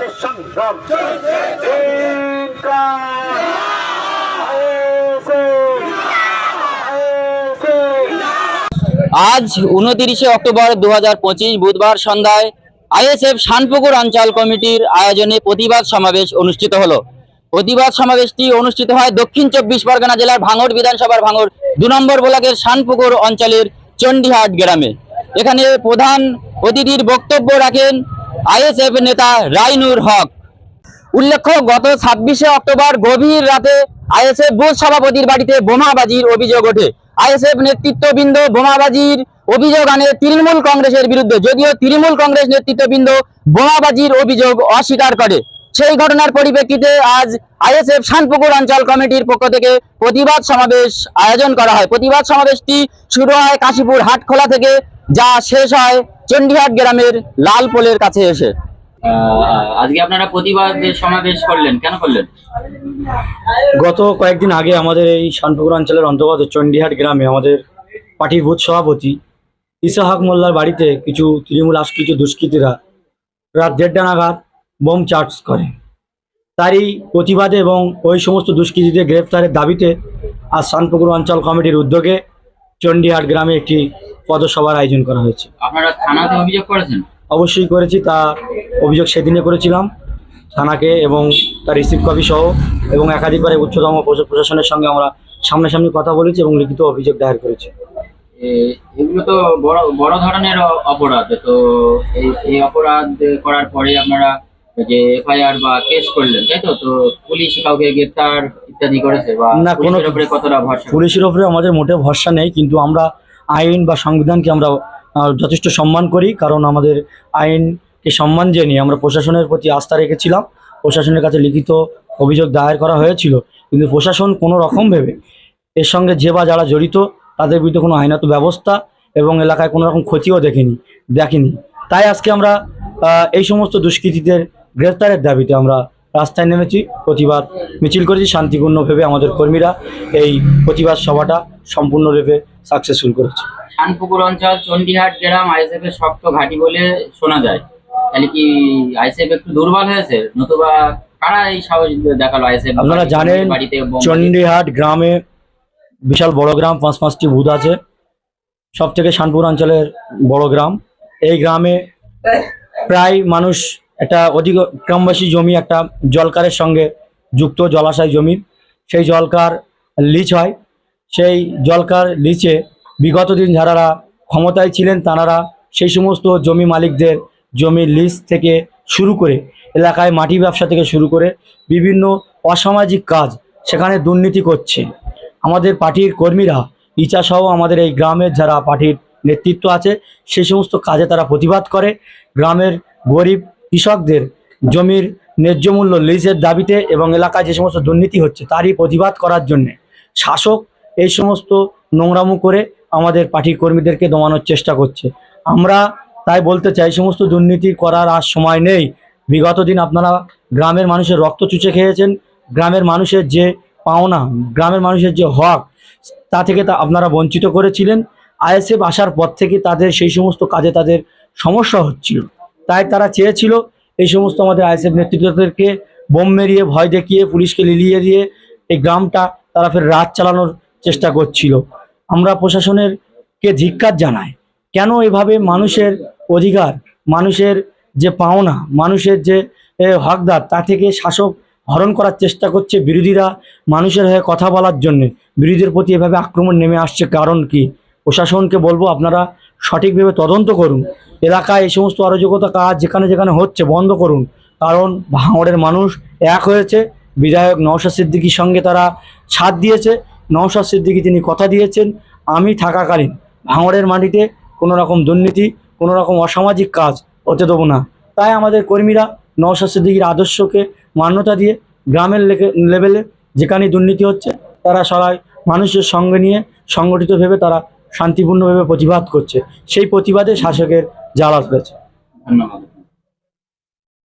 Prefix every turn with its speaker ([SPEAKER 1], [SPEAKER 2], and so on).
[SPEAKER 1] সন্ত্রাসের সংগ্রাম
[SPEAKER 2] আজ উনতিরিশে অক্টোবর দুহাজার পঁচিশ বুধবার সন্ধ্যায় আইএসএফ শানপুকুর অঞ্চল কমিটির আয়োজনে প্রতিবাদ সমাবেশ অনুষ্ঠিত হলো। প্রতিবাদ সমাবেশটি অনুষ্ঠিত হয় দক্ষিণ চব্বিশ পরগনা জেলার ভাঙড় বিধানসভার ভাঙড় দু নম্বর ব্লকের শানপুকুর অঞ্চলের চণ্ডীহাট গ্রামে। এখানে প্রধান অতিথির বক্তব্য রাখেন আইএসএফ নেতা রাইনুর হক। উল্লেখ্য, গত ছাব্বিশে অক্টোবর গভীর রাতে আইএসএফ বুথ সভাপতির বাড়িতে বোমাবাজির অভিযোগ ওঠে। আইএসএফ নেতৃত্ববৃন্দ বোমাবাজির অভিযোগ আনে তৃণমূল কংগ্রেসের বিরুদ্ধে, যদিও তৃণমূল কংগ্রেস নেতৃত্ববৃন্দ বোমাবাজির অভিযোগ অস্বীকার করে। সেই ঘটনার পরিপ্রেক্ষিতে আজ আইএসএফ শানপুকুর অঞ্চল কমিটির পক্ষ থেকে প্রতিবাদ সমাবেশ আয়োজন করা হয়। প্রতিবাদ সমাবেশটি শুরু হয় কাশীপুর হাটখোলা থেকে, যা শেষ হয় চণ্ডীহাট গ্রামের লাল পোলের কাছে এসে। আজকে আপনারা প্রতিবাদ সমাবেশ করলেন কেন করলেন?
[SPEAKER 3] গত কয়েকদিন আগে আমাদের এই শানপুকুর অঞ্চলের অন্তর্গত চণ্ডীহাট গ্রামে আমাদের পার্টির বুথ সভাপতি ইসাহাক মোল্লার বাড়িতে কিছু তৃণমূল আস কিছু দুষ্কৃতীরা রাত দেড়টা নাগাদ বোম চার্জ করে। তারই প্রতিবাদে এবং ওই সমস্ত দুষ্কৃতীদের গ্রেপ্তারের দাবিতে আজ শানপুকুর অঞ্চল কমিটির উদ্যোগে চণ্ডীহাট গ্রামে একটি পদসভার আয়োজন করা হয়েছে।
[SPEAKER 2] আপনারা থানাতে অভিযোগ করেছেন?
[SPEAKER 3] অবশ্যই করেছি তা অভিযোগ সেদিনে করেছিলাম। থানাকে এবং তার রিসিভ কপি সহ এবং একাধিকবার উচ্চতম প্রশা- প্রশাসনের সঙ্গে আমরা সামনাসামনি কথা বলেছি এবং লিখিত অভিযোগ দায়ের করেছি।
[SPEAKER 2] এগুলো তো বড় বড় ধরনের অপরাধ। তো এই এই অপরাধ করার পরে আপনারা যে এফআইআর বা কেস করলেন তাই তো? তো পুলিশ কাউকে গ্রেপ্তার ইত্যাদি করেছে বা
[SPEAKER 3] না, কোনো-
[SPEAKER 2] পুলিশের উপরে কতটা ভরসা?
[SPEAKER 3] পুলিশের ওপরে আমাদের মোটে ভরসা নেই কিন্তু আমরা আইন বা সংবিধানকে আমরা যথেষ্ট সম্মান করি, কারণ আমাদের আইনকে সম্মান জানিয়ে আমরা প্রশাসনের প্রতি আস্থা রেখেছিলাম। প্রশাসনের কাছে লিখিত অভিযোগ দায়ের করা হয়েছিল। কিন্তু প্রশাসন কোনো রকম ভেবে এর সঙ্গে যে বা যারা জড়িত, তাদের বিরুদ্ধে কোনো আইনত ব্যবস্থা এবং এলাকায় কোনো রকম ক্ষতিও দেখেনি দেখেনি। তাই আজকে আমরা এই সমস্ত দুষ্কৃতীদের গ্রেফতারের দাবিতে আমরা রাস্তায় নেমেছি। প্রতিবাদ মিছিল করেছি। শান্তিপূর্ণভাবে আমাদের কর্মীরা এই প্রতিবাদ সভাটা সম্পূর্ণরূপে সাকসেসফুল করেছে।
[SPEAKER 2] শানপুকুর অঞ্চল চণ্ডীহাট গ্রাম আইএসএফ এর শক্ত ঘাঁটি বলে শোনা যায়। তাহলে কি আইএসএফ একটু দুর্বল হয়েছে? নতুবা কারা এই সাহস দেখাল আইএসএফ?
[SPEAKER 3] আপনারা জানেন চণ্ডীহাট গ্রামে বিশাল বড় গ্রাম পাঁচ পাঁচটি বুথ আছে। সব থেকে শানপুর অঞ্চলের বড় গ্রাম। এই গ্রামে প্রায় মানুষ একটা অধিক গ্রামবাসী জমি একটা জলকারের সঙ্গে যুক্ত জলাশয় জমি। সেই জলকার লিচ হয়। সেই জলকার লিচে বিগত দিন যারা ক্ষমতায় ছিলেন, তাঁরা সেই সমস্ত জমি মালিকদের জমি লিজ থেকে শুরু করে এলাকায় মাটি ব্যবসা থেকে শুরু করে বিভিন্ন অসামাজিক কাজ সেখানে দুর্নীতি করছে। আমাদের পার্টির কর্মীরা, ইচা সহ আমাদের এই গ্রামের যারা পার্টির নেতৃত্ব আছে, সেই সমস্ত কাজে তারা প্রতিবাদ করে। গ্রামের গরিব কৃষকদের জমির ন্যায্য মূল্য লিজের দাবিতে এবং এলাকায় যে সমস্ত দুর্নীতি হচ্ছে, তারই প্রতিবাদ করার জন্যে শাসক এই সমস্ত নোংরামো করে আমাদের পার্টির কর্মীদেরকে দমানোর চেষ্টা করছে। আমরা তাই বলতে চাই সমস্ত দুর্নীতি করার আর সময় নেই। বিগত দিন আপনারা গ্রামের মানুষের রক্ত চুচে খেয়েছেন, গ্রামের মানুষের যে পাওনা, গ্রামের মানুষের যে হক, তা থেকে তা আপনারা বঞ্চিত করেছিলেন। আইএসএফ আসার পর থেকে তাদের সেই সমস্ত কাজে তাদের সমস্যা হচ্ছিল। তাই তারা চেয়েছিল এই সমস্ত আমাদের আইএসএফ নেতৃত্বদেরকে বোম মেরিয়ে ভয় দেখিয়ে, পুলিশকে লিলিয়ে দিয়ে এই গ্রামটা তারা ফের রাত চালানোর চেষ্টা করছিল। আমরা প্রশাসনের কে ধিক্কার জানাই। কেন এভাবে মানুষের অধিকার, মানুষের যে পাওনা, মানুষের যে হকদার, তা থেকে শাসক হরণ করার চেষ্টা করছে বিরোধীরা মানুষের হয়ে কথা বলার জন্যে। বিরোধীদের প্রতি এভাবে আক্রমণ নেমে আসছে কারণ কি? প্রশাসনকে বলব আপনারা সঠিকভাবে তদন্ত করুন। এলাকায় এই সমস্ত অরাজকতা কাজ যেখানে যেখানে হচ্ছে বন্ধ করুন। কারণ ভাঙড়ের মানুষ এক হয়েছে। বিধায়ক নওশাদ সিদ্দিকির সঙ্গে তারা সাথ দিয়েছে। নওশাদ সিদ্দিকি তিনি কথা দিয়েছেন, আমি থাকাকালীন ভাঙড়ের মাটিতে কোনো রকম দুর্নীতি, কোনো রকম অসামাজিক কাজ হতে দেবো না। তাই আমাদের কর্মীরা নওশাদ সিদ্দিকির আদর্শকে মান্যতা দিয়ে গ্রামের লেভেলে যেখানে দুর্নীতি হচ্ছে, তারা সবাই মানুষের সঙ্গে নিয়ে সংগঠিতভাবে তারা শান্তিপূর্ণভাবে প্রতিবাদ করছে। সেই প্রতিবাদে শাসকের জ্বালা ধরেছে
[SPEAKER 2] ধন্যবাদ।